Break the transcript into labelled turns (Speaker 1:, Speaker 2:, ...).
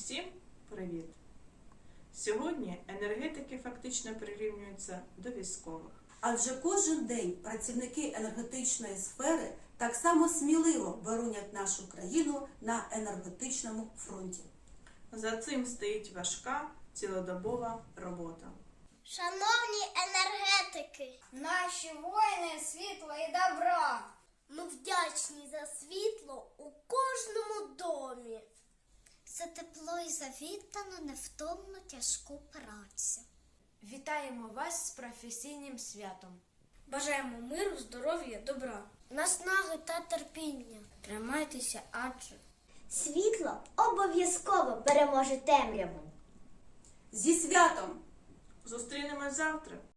Speaker 1: Усім привіт! Сьогодні енергетики фактично прирівнюються до військових.
Speaker 2: Адже кожен день працівники енергетичної сфери так само сміливо боронять нашу країну на енергетичному фронті.
Speaker 1: За цим стоїть важка цілодобова робота.
Speaker 3: Шановні енергетики,
Speaker 4: Наші воїни світла і добра.
Speaker 3: Тепло і за віддану невтомну тяжку працю.
Speaker 4: Вітаємо вас з професійним святом.
Speaker 5: Бажаємо миру, здоров'я, добра.
Speaker 3: Наснаги та терпіння.
Speaker 5: Тримайтеся, адже
Speaker 3: Світло обов'язково переможе темряву.
Speaker 2: Зі святом!
Speaker 1: Зустрінемось завтра.